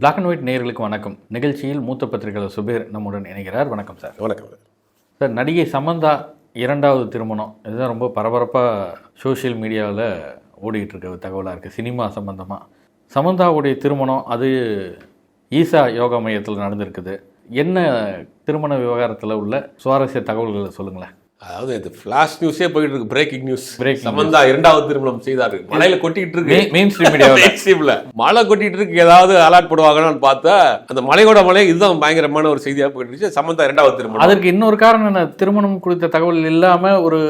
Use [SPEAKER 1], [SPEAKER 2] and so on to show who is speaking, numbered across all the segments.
[SPEAKER 1] Black and white நேயர்களுக்கு வணக்கம். நிகழ்ச்சியில் மூத்த பத்திரிகையாளர் சுபீர் நம்முடன் இணைகிறார். வணக்கம் சார்.
[SPEAKER 2] வணக்கம்
[SPEAKER 1] சார். நடிகை சமந்தா இரண்டாவது திருமணம். இதுதான் ரொம்ப பரபரப்பாக சோஷியல் மீடியாவில் ஓடிக்கிட்டு இருக்க தகவலாக இருக்குது சினிமா சம்பந்தமாக சமந்தாவுடைய திருமணம் அது ஈசா யோகா மையத்தில் நடந்திருக்குது. என்ன திருமண விவகாரத்தில் உள்ள சுவாரஸ்ய தகவல்களை சொல்லுங்களேன்.
[SPEAKER 2] அதாவது இது ஃபிளாஷ் நியூஸே போயிட்டு இருக்கு பிரேக்கிங் நியூஸ்
[SPEAKER 1] Breaking
[SPEAKER 2] சமந்தா இரண்டாவது திருமணம் செய்தாரு. மழையில கொட்டிட்டு இருக்கு
[SPEAKER 1] மெயின் ஸ்ட்ரீம் மீடியாவில்
[SPEAKER 2] Mainstreamல. மழை கொட்டிட்டு இருக்கு ஏதாவது அலர்ட் போடுவாங்கன்னு பார்த்தா அந்த மலையோட மலை இதுதான் பயங்கரமான ஒரு செய்தியா போயிட்டு சமந்தா இரண்டாவது திருமணம்.
[SPEAKER 1] அதற்கு இன்னொரு காரணம் என்ன? திருமணம் குறித்த தகவல் இல்லாமல் ஒரு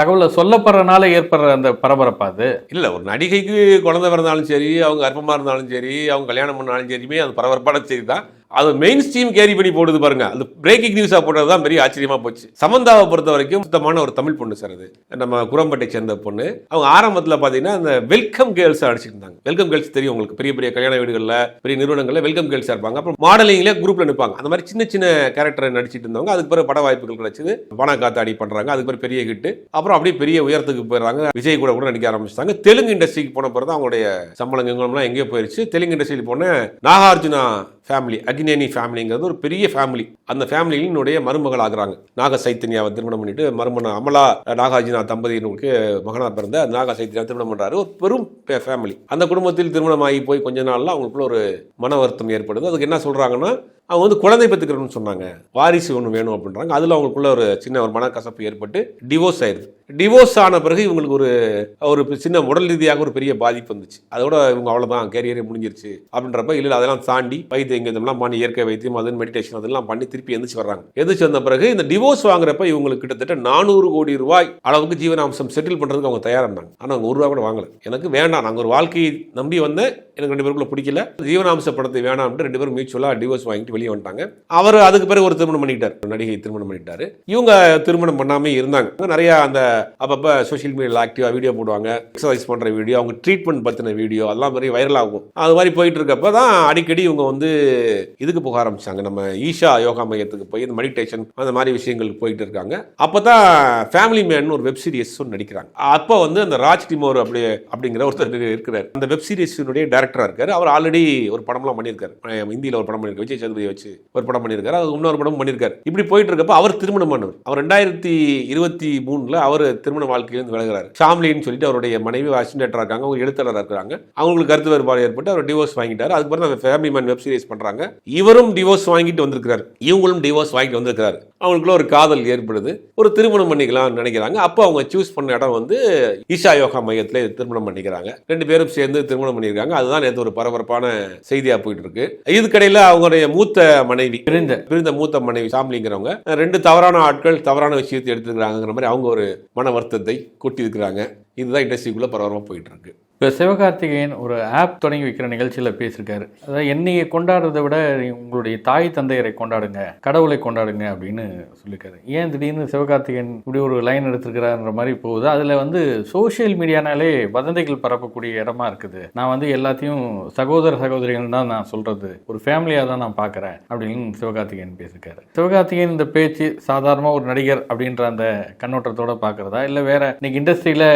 [SPEAKER 1] தகவலை சொல்லப்படுறனால ஏற்படுற அந்த பரபரப்பா அது.
[SPEAKER 2] இல்ல ஒரு நடிகைக்கு குழந்தை பிறந்தாலும் சரி அவங்க கர்ப்பமா இருந்தாலும் சரி அவங்க கல்யாணம் பண்ணாலும் சரியுமே அது பரபரப்பான செய்தி தான். அது மெயின் ஸ்ட்ரீம் கேரி பண்ணி போடுது பாருங்க. அது பிரேக்கிங் நியூஸா போட்டது தான் பெரிய ஆச்சரியமா போச்சு. சமந்தாவை பொறுத்த வரைக்கும் சுத்தமான ஒரு தமிழ் பொண்ணு சார் அது. நம்ம குரம்பட்டை சேர்ந்த பொண்ணு. அவங்க ஆரம்பத்தில் பார்த்தீங்கன்னா அந்த வெல்கம் கேர்ள்ஸ் அடிச்சிட்டு இருந்தாங்க. வெல்கம் கேர்ள்ஸ் தெரியும் உங்களுக்கு. பெரிய பெரிய கல்யாண வீடுகளில் பெரிய நிறுவனங்களில் வெல்கம் கேர்ள்ஸாக இருப்பாங்க. அப்புறம் மாடலிங்ல குரூப்ல நிற்பாங்க அந்த மாதிரி சின்ன சின்ன கேரக்டர் நடிச்சிட்டு இருந்தவங்க. அதுக்கு பிறகு பட வாய்ப்புகள் கிடைச்சது. பண காத்தாடி பண்றாங்க. அதுக்கு பிறகு பெரிய ஹிட்டு அப்புறம் அப்படியே பெரிய உயரத்துக்கு போயிடுறாங்க. விஜய் கூட கூட நடிக்க ஆரம்பிச்சிட்டாங்க. தெலுங்கு இண்டஸ்ட்ரிக்கு போன பிறகு தான் அவங்களுடைய சம்பளம் எங்கேயோ போயிருச்சு. தெலுங்கு இண்டஸ்ட்ரியில் போன நாகார்ஜுனா ஃபேமிலி அக்னேனி ஃபேமிலிங்கிறது ஒரு பெரிய ஃபேமிலி அந்த ஃபேமிலியினுடைய மருமகள் ஆகுறாங்க. நாக சைத்தன்யாவை திருமணம் பண்ணிட்டு மருமன அமலா நாகார்ஜுனா தம்பதியினுக்கு மகனாக பிறந்த நாக சைத்தன்யா திருமணம் பண்ணுறாரு ஒரு பெரும் ஃபேமிலி அந்த குடும்பத்தில் திருமணம் ஆகி போய் கொஞ்ச நாளில் அவங்களுக்குள்ள ஒரு மன வருத்தம் ஏற்படுது. அதுக்கு என்ன சொல்கிறாங்கன்னா அவங்க வந்து குழந்தை பெற்றுக்கிறோம்னு சொன்னாங்க. வாரிசு ஒன்று வேணும் அப்படின்றாங்க. அதில் அவங்களுக்குள்ள ஒரு சின்ன ஒரு மனக்கசப்பு ஏற்பட்டு டிவோர்ஸ் ஆயிடுது டிவோர்ஸ் ஆன பிறகு இவங்களுக்கு ஒரு ஒரு சின்ன உடல் ரீதியாக ஒரு பெரிய பாதிப்பு வந்துச்சு. அதோட இவங்க அவ்வளோதான் கேரியரே முடிஞ்சிருச்சு அப்படின்றப்ப இல்லை அதெல்லாம் தாண்டி வைத்தியம் இதெல்லாம் பண்ணி இயற்கை வைத்தியம் அது மெடிடேஷன் அதெல்லாம் பண்ணி திருப்பி எந்திரிச்சு வர்றாங்க. எந்திரிச்சு வந்த பிறகு இந்த டிவோர்ஸ் வாங்குறப்ப இவங்களுக்கு கிட்டத்தட்ட நானூறு கோடி ரூபாய் அளவுக்கு ஜீவனாம்சம் செட்டில் பண்ணுறதுக்கு அவங்க தயாராக இருந்தாங்க ஆனால் அவங்க ஒரு ரூபா கூட வாங்கல. எனக்கு வேண்டாம் நாங்கள் ஒரு வாழ்க்கையை நம்பி வந்தேன். எனக்கு ரெண்டு பேருக்குள்ள பிடிக்கல. ஜீவனாம்ச படத்தை வேணாம்ட்டு ரெண்டு பேரும் மியூச்சுவலாக டிவோர்ஸ் வாங்கிட்டு வெளியே வந்துட்டாங்க. அவர் அதுக்கு பிறகு ஒரு திருமணம் பண்ணிட்டார் நடிகை திருமணம் பண்ணிட்டாரு இவங்க திருமணம் பண்ணாமே இருந்தாங்க. நிறைய அந்த அப்பப்போ சோஷியல் மீடியாவில் ஆக்டிவாக வீடியோ போடுவாங்க. எக்ஸசைஸ் பண்ணுற வீடியோ அவங்க ட்ரீட்மெண்ட் பற்றின வீடியோ அதெல்லாம் மாதிரி வைரல் ஆகும். அது மாதிரி போயிட்டு இருக்கப்ப தான் அடிக்கடி இவங்க வந்து இதுக்கு போக ஆரம்பிச்சாங்க. நம்ம ஈஷா யோகா மையத்துக்கு போய் இந்த மெடிடேஷன் அந்த மாதிரி விஷயங்களுக்கு போயிட்டு இருக்காங்க. அப்போ தான் ஃபேமிலி மேன் ஒரு வெப் சீரிஸ் நடிக்கிறாங்க. அப்போ வந்து அந்த ராஜ் டிமோர் அப்படி அப்படிங்கிற ஒருத்தர் இருக்கிறார். அந்த வெப் சீரிஸினுடைய டேரக்டராக இருக்காரு. அவர் ஆல்ரெடி ஒரு படம்லாம் பண்ணியிருக்காரு. அஹ் இந்தியில ஒரு படம் பண்ணியிருக்காரு. விஜய் சேதுபதியை வச்சு ஒரு படம் பண்ணியிருக்காரு அது இன்னொரு படம் பண்ணியிருக்காரு. இப்படி போயிட்டு இருக்கப்ப அவர் திருமணம் பண்ணவர். அவர் ரெண்டாயிரத்தி இருபத்தி மூணுல அவர் திருமண வாழ்க்கையிலிருந்து விலகிறார். ஷாம்லின்னு சொல்லிட்டு அவருடைய மனைவி அசிஸ்டன்டராக இருக்காங்க அவங்க எழுத்தாளராக இருக்காங்க அவங்களுக்கு கருத்து வேறுபாடு ஏற்பட்டு அவர் டிவோர்ஸ் வாங்கிட்டார். அதுக்கப்புறம் அந்த ஃபேமிலி மேன் வெப் சீரிஸ் பண்றாங்க. இவரும் டிவோர்ஸ் வாங்கிட்டு வந்திருக்கிறார். இவங்களும் டிவோர்ஸ் வாங்கிட்டு வந்திருக்கிறார். அவங்களுக்குள்ள ஒரு காதல் ஏற்படுது. ஒரு திருமணம் பண்ணிக்கலாம்னு நினைக்கிறாங்க. அப்போ அவங்க சூஸ் பண்ண இடம் வந்து ஈஷா யோகா மையத்தில் திருமணம் பண்ணிக்கிறாங்க. ரெண்டு பேரும் சேர்ந்து திருமணம் பண்ணியிருக்காங்க. அதுதான் நேற்று ஒரு பரபரப்பான செய்தியா போயிட்டு இருக்கு இதுக்கடையில் அவங்களுடைய மூத்த மனைவி
[SPEAKER 1] பிரிந்த.
[SPEAKER 2] பிரிந்த மூத்த மனைவி சாம்லிங்கிறவங்க ரெண்டு தவறான ஆட்கள் தவறான விஷயத்தை எடுத்துக்கிறாங்கிற மாதிரி அவங்க ஒரு மன வருத்தத்தை கொட்டி இருக்கிறாங்க இதுதான் இண்டஸ்ட்ரிக்குள்ளே பரபரமாக போயிட்டு இருக்கு
[SPEAKER 1] இப்போ சிவகார்த்திகேயன் ஒரு ஆப் தொடங்கி வைக்கிற நிகழ்ச்சியில் பேசியிருக்காரு. அதாவது என்னையை கொண்டாடுறதை விட உங்களுடைய தாய் தந்தையரை கொண்டாடுங்க கடவுளை கொண்டாடுங்க அப்படின்னு சொல்லியிருக்காரு. ஏன் திடீர்னு சிவகார்த்திகேயன் இப்படி ஒரு லைன் எடுத்திருக்கிறாருன்ற மாதிரி போகுது. அதில் வந்து சோஷியல் மீடியானாலே வதந்திகள் பரப்பக்கூடிய இடமா இருக்குது. நான் வந்து எல்லாத்தையும் சகோதர சகோதரிகள் தான் நான் சொல்கிறது ஒரு ஃபேமிலியாக தான் நான் பார்க்குறேன் அப்படின்னு சிவகார்த்திகேயன் பேசியிருக்காரு. சிவகார்த்திகேயன் இந்த பேச்சு சாதாரணமாக ஒரு நடிகர் அப்படின்ற அந்த கண்ணோட்டத்தோட பார்க்குறதா? இல்லை வேற இன்னைக்கு இண்டஸ்ட்ரியில்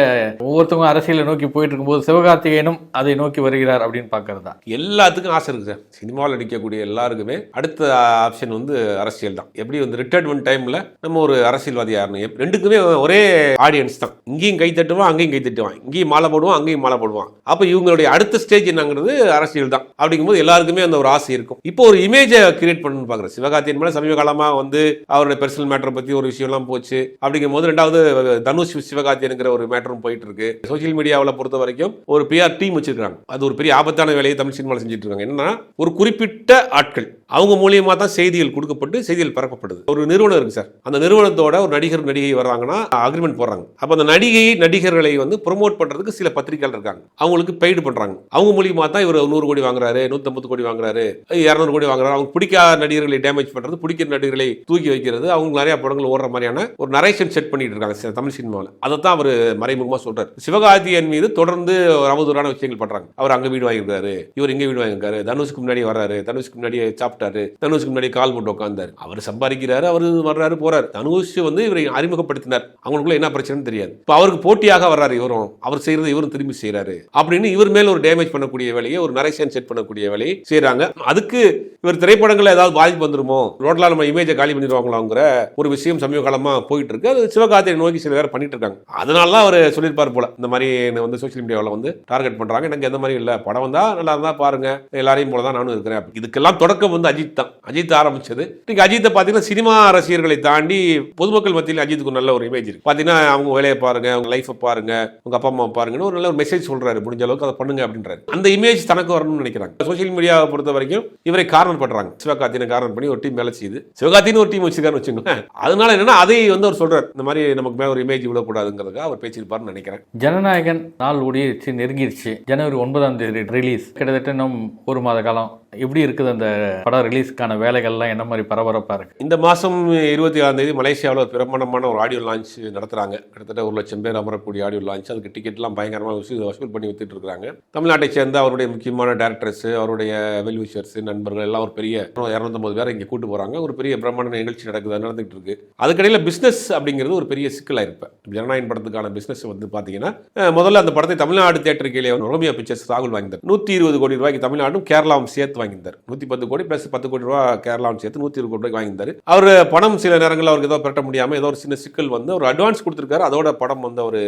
[SPEAKER 1] ஒவ்வொருத்தவங்க அரசியலை நோக்கி போயிட்டு இருக்கும்போது சிவகார்த்திகேயனும் அதை நோக்கி வருகிறார் அப்படின்னு பார்க்கறதா?
[SPEAKER 2] எல்லாத்துக்கும் ஆசை இருக்கு சார் சினிமாவில் நடிக்கக்கூடிய எல்லாருக்குமே அடுத்த ஆப்ஷன் வந்து அரசியல் தான். எப்படி வந்து ரிட்டையர்மெண்ட் டைம்ல நம்ம ஒரு அரசியல்வாதி யாருன்னு. ரெண்டுக்குமே ஒரே ஆடியன்ஸ் தான். இங்கேயும் கை தட்டுவான் அங்கேயும் கை தட்டுவான். இங்கேயும் மாலை போடுவான் அங்கேயும் மாலை போடுவான். அப்போ இவங்களுடைய அடுத்த ஸ்டேஜ் என்னங்கிறது அரசியல் தான். அப்படிங்கும்போது எல்லாருக்குமே அந்த ஒரு ஆசை இருக்கும். இப்போ ஒரு இமேஜை கிரியேட் பண்ணணும்னு பார்க்குறேன். சிவகார்த்தியன் மேலே சமீப காலமாக வந்து அவருடைய பர்சனல் மேட்டரை பற்றி ஒரு விஷயம்லாம் போச்சு. அப்படிங்கும் போது ரெண்டாவது தனுஷ் சிவகார்த்தியனுங்கிற ஒரு மேட்டரும் போயிட்டு இருக்கு சோசியல் மீடியாவில் பொறுத்த வரைக்கும் ஒரு பிஆர் டீம் வச்சிருக்காங்க அது ஒரு பெரிய ஆபத்தான வேலையை தமிழ் சினிமாவில் செஞ்சுட்டு இருக்காங்க. என்னன்னா ஒரு குறிப்பிட்ட ஆட்கள் அவங்க மூலியமா தான் செய்திகள் கொடுக்கப்பட்டு செய்திகள் பரப்பப்படுது. ஒரு நிறுவனம் இருக்கு சார். அந்த நிறுவனத்தோட ஒரு நடிகர் நடிகை வர்றாங்கன்னா அக்ரிமெண்ட் போடுறாங்க. அப்ப அந்த நடிகை நடிகர்களை வந்து ப்ரொமோட் பண்றதுக்கு சில பத்திரிகைகள் இருக்காங்க. அவங்களுக்கு பெய்டு பண்றாங்க. அவங்க மூலியமா தான் இவர் நூறு கோடி வாங்குறாரு நூத்தம்பது கோடி வாங்குறாரு இரநூறு கோடி வாங்குறாரு. அவங்க பிடிக்காத நடிகர்களை டேமேஜ் பண்றது பிடிக்கிற நடிகர்களை தூக்கி வைக்கிறது அவங்க நிறைய படங்கள் ஓடுற மாதிரியான ஒரு நரேஷன் செட் பண்ணிட்டு இருக்காங்க தமிழ் சினிமாவில் அதை தான் அவர் மறைமுகமாக சொல்றாரு. சிவகார்த்தியன் மீது தொடர்ந்து ஒரு அவதூறான விஷயங்கள் பண்றாங்க. அவர் அங்க வீடு வாங்கியிருக்காரு இவர் இங்க வீடு வாங்கியிருக்காரு தனுஷுக்கு முன்னாடி வர்றாரு தனுஷுக்கு முன்னாடி சாப்பிட்டாரு தனுஷுக்கு முன்னாடி கால் போட்டு உட்காந்தாரு அவர் சம்பாதிக்கிறாரு அவர் வர்றாரு போறாரு. தனுஷ் வந்து இவரை அறிமுகப்படுத்தினார். அவங்களுக்குள்ள என்ன பிரச்சனைன்னு தெரியாது. இப்போ அவருக்கு போட்டியாக வர்றாரு இவரும். அவர் செய்யறது இவரும் திரும்பி செய்யறாரு அப்படின்னு இவர் மேல ஒரு டேமேஜ் பண்ணக்கூடிய வேலையை ஒரு நரேஷன் செட் பண்ணக்கூடிய வேலையை செய்யறாங்க அதுக்கு இவர் திரைப்படங்களில் ஏதாவது பாதிப்பு வந்துருமோ? ரோட்டில் நம்ம இமேஜை காலி பண்ணிடுவாங்களாங்கிற ஒரு விஷயம் சமீப காலமாக போயிட்டு இருக்கு அது சிவகார்த்தியை நோக்கி சில பேர் பண்ணிட்டு இருக்காங்க அதனால தான் அவர் சொல்லியிருப்பார் போல. இந்த மாதிரி என்னை வந்து சோஷியல் மீடியாவில் வந்து டார்கெட் பண்ணுறாங்க எனக்கு எந்த மாதிரி இல்லை. படம் வந்தால் நல்லா இருந்தால் பாருங்க. எல்லாரையும் போல தான் நானும் இருக்கிறேன். இதுக்கெல்லாம் தொடக்கம் வந்து அஜித் தான். அஜித் ஆரம்பிச்சது. இன்னைக்கு அஜித்தை பார்த்தீங்கன்னா சினிமா ரசிகர்களை தாண்டி பொதுமக்கள் மத்தியில் அஜித்துக்கு நல்ல ஒரு இமேஜ் இருக்கு. பார்த்தீங்கன்னா அவங்க வேலையை பாருங்க அவங்க லைஃப்பை பாருங்க உங்க அப்பா அம்மா பாருங்கன்னு ஒரு நல்ல ஒரு மெசேஜ் சொல்றாரு. முடிஞ்ச அளவுக்கு அதை பண்ணுங்க அப்படின்றாரு. அந்த இமேஜ் தனக்கு வரணும்னு நினைக்கிறாங்க. சோஷியல் மீடியாவை பொறுத்த வரைக்கும் இவரை காரணம் பண்றாங்க. சிவகார்த்தினை காரணம் பண்ணி ஒரு டீம் வேலை செய்யுது. சிவகார்த்தின்னு ஒரு டீம் வச்சிருக்காருன்னு வச்சுக்கோங்களேன். அதனால என்னன்னா அதை வந்து அவர் சொல்றாரு. இந்த மாதிரி நமக்கு மேல ஒரு இமேஜ் விடக்கூடாதுங்கிறதுக்காக அவர் பேசியிருப்பார்னு நினைக்கிறேன்.
[SPEAKER 1] ஜனநாயகன் நாள் ஓடிடுச்சு நெருங்கிடுச்சு. ஜனவரி ஒன்பதாம் தேதி ரிலீஸ் கிட்டத்தட்ட இன்னும் ஒரு மாத காலம். எப்படி இருக்குது அந்த படம் ரிலீஸ்க்கான வேலைகள்லாம் என்ன மாதிரி பரபரப்பாக இருக்குது
[SPEAKER 2] இந்த மாதம் இருபத்தி ஆறாம் தேதி மலேசியாவில் ஒரு பிரமாண்டமான ஒரு ஆடியோ லான்ச் நடத்துகிறாங்க கிட்டத்தட்ட ஒரு லட்சம் பேர் அமரக்கூடிய ஆடியோ லான்ச் அதுக்கு டிக்கெட்லாம் பயங்கரமாக வசூல் வசூல் பண்ணி வித்துட்டு இருக்காங்க. தமிழ்நாட்டை சேர்ந்த அவருடைய முக்கியமான டேரக்டர்ஸ் அவருடைய வெல்விஷர்ஸ் நண்பர்கள் எல்லாம் ஒரு பெரிய இரநூத்தம்பது பேரை இங்கே கூட்டு போகிறாங்க ஒரு பெரிய பிரம்மாண்ட நிகழ்ச்சி நடக்குது நடந்துகிட்டு இருக்கு. அதுக்கடையில் பிஸ்னஸ் அப்படிங்கிறது ஒரு பெரிய சிக்கலாக இருப்பேன் ஜனநாயகன் படத்துக்கான பிஸ்னஸ் வந்து பார்த்தீங்கன்னா முதல்ல அந்த படத்தை தமிழ்நாடு தேட்டர் கீழே வந்து ரோமியா பிக்சர்ஸ் ராகுல் வாங்கினார் நூற்றி இருபது கோடி ரூபாய்க்கு தமிழ்நாடும் கேரளாவும் சேர்த்து வாங்கியிருந்தார். நூற்றி பத்து கோடி ப்ளஸ் பத்து கோடி ரூபா கேரளாவும் சேர்த்து நூற்றி இருபது கோடி ரூபாய்க்கு வாங்கியிருந்தார். அவர் பணம் சில நேரங்களில் அவருக்கு ஏதோ பெரட்ட முடியாமல் ஏதோ ஒரு சின்ன சிக்கல் வந்து ஒரு அட்வான்ஸ் கொடுத்துருக்காரு. அதோட படம் வந்து அவர்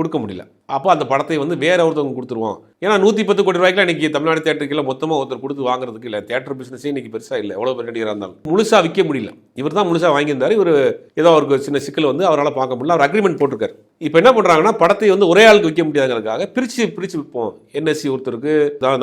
[SPEAKER 2] கொடுக்க முடியல. அப்போ அந்த படத்தை வந்து வேற ஒருத்தவங்க கொடுத்துருவோம். ஏன்னா நூற்றி பத்து கோடி ரூபாய்க்கு இன்னைக்கு தமிழ்நாடு தேட்டருக்குள்ள மொத்தமாக ஒருத்தர் கொடுத்து வாங்குறதுக்கு இல்லை. தேட்டர் பிஸ்னஸே இன்னைக்கு பெருசாக இல்லை. எவ்வளோ பெரிய நடிகராக இருந்தாலும். முழுசாக விற்க முடியல. இவர் தான் முழுசாக வாங்கியிருந்தார். இவர் ஏதோ அவருக்கு ஒரு சின்ன சிக்கல் வந்து அவரால் பார்க்க முடியல. அவர் அக்ரிமெண்ட் போட்டிருக்காரு. இப்போ என்ன பண்ணுறாங்கன்னா படத்தை வந்து ஒரே ஆளுக்கு விற்க முடியாதுங்கிறதுக்காக பிரித்து பிரித்து விற்போம். என்எஸ்சி ஒருத்தருக்கு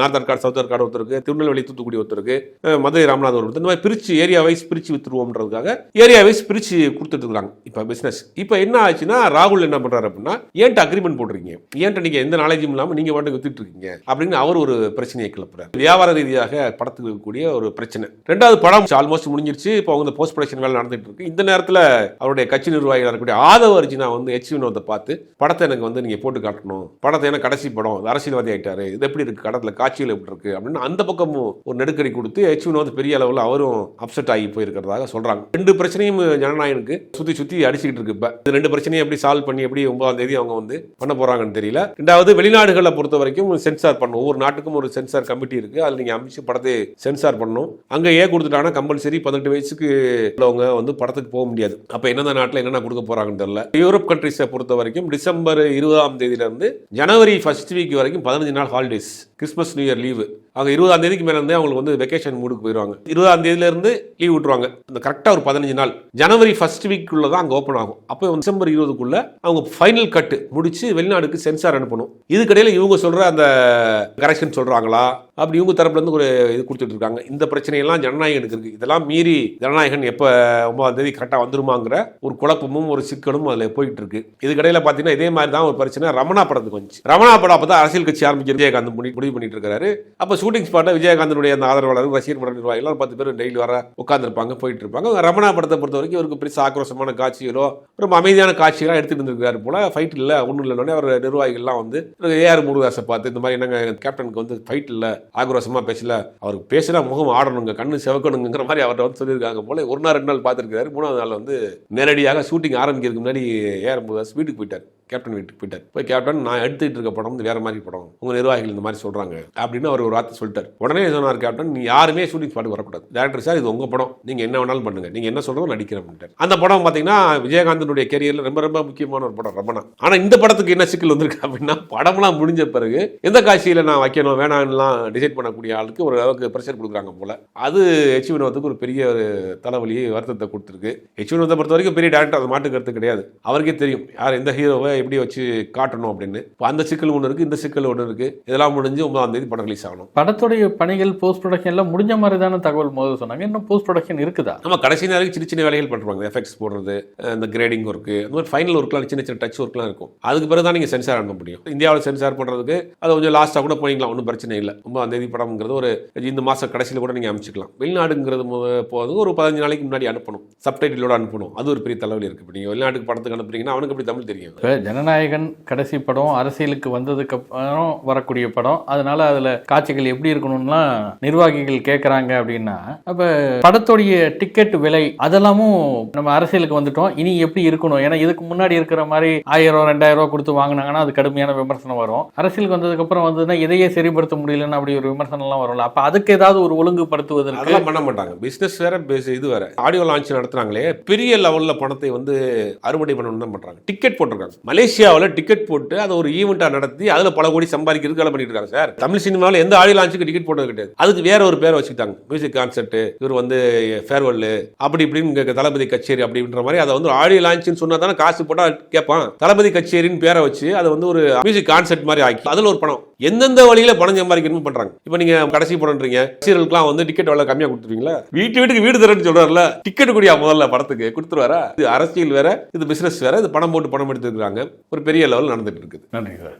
[SPEAKER 2] நார்த் ஆர்காடு சவுத் ஆர்காடு ஒருத்தருக்கு திருநெல்வேலி தூத்துக்குடி ஒருத்தருக்கு மதுரை ராமநாதபுரம் ஒருத்தர் இந்த மாதிரி பிரித்து ஏரியா வைஸ் பிரித்து வித்துருவோம்ன்றதுக்காக ஏரியா வைஸ் பிரித்து கொடுத்துட்டுருக்காங்க இப்போ பிஸ்னஸ் இப்போ என்ன ஆச்சுன்னா ராகுல் என்ன பண்ணுறாரு அப்படின்னா ஏன்ட்டு அக்ரிமெண்ட் போட்டிருக்கீங்க? ஏன்ட்டு நீங்கள் எந்த நாலேஜும் இல்லாமல் நீங்கள் பாட்டுக்கு வித்துட்டு இருக்கீங்க அப்படின்னு அவர் ஒரு பிரச்சனையை கிளப்புறாரு. வியாபார ரீதியாக படத்துக்கு இருக்கக்கூடிய ஒரு பிரச்சனை. ரெண்டாவது படம் ஆல்மோஸ்ட் முடிஞ்சிருச்சு. இப்போ அவங்க போஸ்ட் ப்ரொடக்ஷன் வேலை நடந்துட்டு இருக்கு. இந்த நேரத்தில் அவருடைய கட்சி நிர்வாகிகள் இருக்கக்கூடிய ஆதவ அர்ஜுனா வந்து ஹெச் வினோத்தை பார்த்து படத்தை எனக்கு வந்து நீங்கள் போட்டு காட்டணும். படத்தை ஏன்னா கடைசி படம். அரசியல்வாதி ஆயிட்டாரு. இது எப்படி இருக்கு? கடத்தில் காட்சிகள் எப்படி இருக்கு? அப்படின்னு அந்த பக்கமும் ஒரு நெருக்கடி கொடுத்து ஹெச் வினோத் பெரிய அளவில் அவரும் அப்செட் ஆகி போயிருக்கிறதாக சொல்றாங்க. ரெண்டு பிரச்சனையும் ஜனநாயகனுக்கு சுத்தி சுத்தி அடிச்சுக்கிட்டு இருக்கு இப்போ. இந்த ரெண்டு பிரச்சனையும் எப்படி சால்வ் பண்ணி எப்படி ஒன்பதாம் தேதி அவங்க வந்து பண்ண போறாங்கன்னு தெரியல. ரெண்டாவது வெளிநாடுகளை பொறுத்த வரைக்கும் சென்சார் பண்ணணும் ஒவ்வொரு நாட்டுக்கும் ஒரு சென்சார் கமிட்டி இருக்கு. அதில் நீங்கள் அமைச்சு படத்தை சென்சார் பண்ணணும். அங்கே ஏ கொடுத்துட்டாங்கன்னா கம்பல்சரி பதினெட்டு வயசுக்கு உள்ளவங்க வந்து படத்துக்கு போக முடியாது. அப்போ என்னென்ன நாட்டில் என்னென்ன கொடுக்க போகிறாங்கன்னு தெரியல. யூரோப் கண்ட்ரிஸை பொறுத்த வரைக்கும் டிசம்பர் இருபதாம் தேதியிலேருந்து ஜனவரி ஃபர்ஸ்ட் வீக் வரைக்கும் பதினஞ்சு நாள் holidays Christmas new year leave அவங்க இருபதாம் தேதிக்கு மேலே இருந்தே அவங்களுக்கு வந்து வெக்கேஷன் மூடுக்கு போயிடுவாங்க இருபதாம் தேதியிலேருந்து லீவ் விட்டுருவாங்க. அந்த கரெக்டாக ஒரு பதினஞ்சு நாள். ஜனவரி ஃபர்ஸ்ட் வீக்குள்ளே தான் அங்கே ஓப்பன் ஆகும். அப்போ டிசம்பர் இருபதுக்குள்ள அவங்க ஃபைனல் கட்டு முடிச்சு வெளிநாடுக்கு சென்சார் அனுப்பணும். இதுக்கடையில் இவங்க சொல்கிற அந்த கரெக்ஷன் சொல்கிறாங்களா அப்படி இவங்க தரப்புலேருந்து ஒரு இது கொடுத்துட்டு இருக்காங்க இந்த பிரச்சனையெல்லாம் ஜனநாயகனுக்கு இருக்குது இதெல்லாம் மீறி ஜனநாயகன் எப்போ ஒன்பதாம் தேதி கரெக்டாக வந்துருமாங்கிற ஒரு குழப்பமும் ஒரு சிக்கலும் அதில் போயிட்டு இருக்கு இதுக்கடையில் பார்த்தீங்கன்னா இதே மாதிரி தான் ஒரு பிரச்சனை ரமணா படத்துக்கு வந்துச்சு. ரமணா படம் அப்பதான் அரசியல் கட்சி ஆரம்பிச்சு விஜயகாந்த் முடி- முடிவு பண்ணிட்டு இருக்காரு அப்போ ஷூட்டிங் ஸ்பாட்டில் விஜயகாந்தனுடைய அந்த ஆதரவாளர் ரசிகர் மன்ற நிர்வாகிகள் பத்து பேர் டெய்லி வர உட்காந்துருப்பாங்க போயிட்டு இருப்பாங்க ரமணா படத்தை பொறுத்த வரைக்கும் இவருக்கு பெரிய ஆக்ரோஷமான காட்சிகளோ ரொம்ப அமைதியான காட்சிகளாக எடுத்துகிட்டு இருந்திருக்காரு போல. ஃபைட் இல்லை ஒன்றும் இல்லைன்னு அவர் நிர்வாகிகள்லாம் வந்து ஏஆர் முருகாசை பார்த்து இந்த மாதிரி என்னங்க கேப்டனுக்கு வந்து ஃபைட் இல்லை. ஆக்ரோஷமா பேசல. அவருக்கு பேசினா முகம் ஆடணுங்க கண்ணு செவக்கணுங்கிற மாதிரி அவர்கிட்ட வந்து சொல்லியிருக்காங்க போல. ஒரு நாள் ரெண்டு நாள் பார்த்துருக்காரு மூணாவது நாள் வந்து நேரடியாக ஷூட்டிங் ஆரம்பிக்கிறதுக்கு முன்னாடி ஏஆர் முருகாஸ் வீட்டுக்கு போயிட்டார். கேப்டன் வீட்டுக்கு போயிட்டார். போய் கேப்டன் நான் எடுத்துக்கிட்டு இருக்க படம் வந்து வேற மாதிரி படம். உங்க நிர்வாகிகள் இந்த மாதிரி சொல்றாங்க. அப்படின்னு அவர் ஒரு வார்த்தை சொல்லிட்டார். உடனே சொன்னார் கேப்டன் நீ யாருமே ஷூட்டிங் ஸ்பாட்டுக்கு வரக்கூடாது. டேரக்டர் சார் இது உங்க படம். நீங்க என்ன வேணாலும் பண்ணுங்க. நீங்க என்ன சொல்றதோ நடிக்கிறேன் அந்த படம் பாத்தீங்கன்னா விஜயகாந்தனுடைய கெரியர்ல ரொம்ப ரொம்ப முக்கியமான ஒரு படம் ரமணா. ஆனா இந்த படத்துக்கு என்ன சிக்கல் வந்திருக்கு அப்படின்னா படம்லாம் முடிஞ்ச பிறகு எந்த காட்சியில நான் வைக்கணும்? வேணாம்லாம் டிசைட் பண்ணக்கூடிய ஆளுக்கு ஒரு அளவுக்கு ப்ரெஷர் கொடுக்குறாங்க போல. அது ஹெச் வினோத்துக்கு ஒரு பெரிய ஒரு தலைவலி வருத்தத்தை கொடுத்துருக்கு. ஹெச் வினோத்தை பொறுத்த வரைக்கும் பெரிய டேரக்டர் அது மாட்டு கருத்து கிடையாது. அவருக்கே தெரியும் யார் எந்த ஹீரோவை எப்படி வச்சு காட்டணும் அப்படின்னு. இப்போ அந்த சிக்கல் ஒன்று இருக்கு இந்த சிக்கல் ஒன்று இருக்கு. இதெல்லாம் முடிஞ்சு ஒன்பதாம் தேதி படம் ரிலீஸ் ஆகணும்.
[SPEAKER 1] படத்துடைய பணிகள் போஸ்ட் ப்ரொடக்ஷன் எல்லாம் முடிஞ்ச மாதிரி தானே தகவல் முதல்ல சொன்னாங்க. இன்னும் போஸ்ட் ப்ரொடக்ஷன் இருக்குதா?
[SPEAKER 2] நம்ம கடைசி நேரம் சின்ன சின்ன வேலைகள் பண்ணுவாங்க எஃபெக்ட்ஸ் போடுறது இந்த கிரேடிங் ஒர்க்கு அந்த மாதிரி ஃபைனல் ஒர்க்லாம் சின்ன சின்ன டச் ஒர்க்லாம் இருக்கும். அதுக்கு பிறகு தான் நீங்கள் சென்சார் அனுப்ப முடியும். இந்தியாவில் சென்சார் பண்ணுறதுக்கு அது கொஞ்சம் லாஸ்ட்டாக கூட போய்க்கலாம் ஒன்றும் பிரச்சனை இல்லை. ஒன்பதாம் தேதி படம்ங்கிறது ஒரு இந்த மாதம் கடைசியில் கூட நீங்கள் அமைச்சிக்கலாம் வெளிநாடுங்கிறது போது ஒரு பதினஞ்சு நாளைக்கு முன்னாடி அனுப்பணும். சப்டைட்டிலோடு அனுப்பணும். அது ஒரு பெரிய தலைவலி இருக்குது இப்போ நீங்கள் வெளிநாட்டுக்கு படத்துக்கு அனுப்புறீங்கன்னா அவனுக்கு எப்படி தமிழ் தெரியும்?
[SPEAKER 1] இப்போ ஜனநாயகன் கடைசி படம் அரசியலுக்கு வந்ததுக்கு அப்புறம் வரக்கூடிய படம் அதனால அதில் காட்சிகள் எப்படி இருக்கணும்லாம் நிர்வாகிகள் கேட்குறாங்க அப்படின்னா அப்போ படத்துடைய டிக்கெட் விலை அதெல்லாமும் நம்ம அரசியலுக்கு வந்துட்டோம். இனி எப்படி இருக்கணும்? ஏன்னா இதுக்கு முன்னாடி இருக்கிற மாதிரி ஆயிரம் ரெண்டாயிரம் ரூபா கொடுத்து வாங்கினாங்கன்னா அது கடுமையான விமர்சனம் வரும். அரசியலுக்கு வந்ததுக்கு அப்புறம் வந்ததுன்னா இதையே சரிப்படுத்த முடியலன்னு அப்படி ஒரு விமர்சனம் எல்லாம் வரும்ல. அப்ப அதுக்கு ஏதாவது ஒரு ஒழுங்குபடுத்துவதற்கு
[SPEAKER 2] அதெல்லாம் பண்ண மாட்டாங்க. பிசினஸ் வேற bus- இது வேற. ஆடியோ லான்ச் நடத்துறாங்களே பெரிய லெவல்ல பணத்தை வந்து அறுவடை பண்ணணும் தான் பண்றாங்க. டிக்கெட் போட்டிருக்காங்க. மலேசியாவில் டிக்கெட் போட்டு அதை ஒரு ஈவெண்டா நடத்தி அதுல பல கோடி சம்பாதிக்கிறதுக்கு வேலை பண்ணிட்டு இருக்காங்க சார். தமிழ் சினிமாவில் எந்த ஆடியோ லான்ச்சுக்கு டிக்கெட் போட்டது கிடையாது. அதுக்கு வேற ஒரு பேரை வச்சுக்கிட்டாங்க. மியூசிக் கான்சர்ட் இவர் வந்து ஃபேர்வெல் அப்படி இப்படின்னு தளபதி கச்சேரி அப்படின்ற மாதிரி அதை வந்து ஆடியோ லான்ச்னு சொன்னா தானே காசு போட்டா கேட்பான். தளபதி கச்சேரின்னு பேரை வச்சு அதை வந்து ஒரு மியூசிக் கான்சர்ட் மாதிரி ஆக்கி அதுல ஒரு பணம். எந்தெந்த வழியில பணம் சம்பாதிக்கணும்னு பண்றாங்க இப்போ நீங்க கடைசி போடன்றீங்க சீரியலுக்குலாம் வந்து டிக்கெட் விலை கம்மியா கொடுத்துருவீங்களா? வீட்டு வீட்டுக்கு வீடு தரேன்னு சொல்றாருல. டிக்கெட் கூடியா முதல்ல படத்துக்கு கொடுத்துருவாரா? இது அரசியல் வேற இது பிசினஸ் வேற இது பணம் போட்டு பணம் எடுத்துருக்காங்க ஒரு பெரிய லெவல் நடந்துட்டு இருக்குது.
[SPEAKER 1] நன்றி சார்.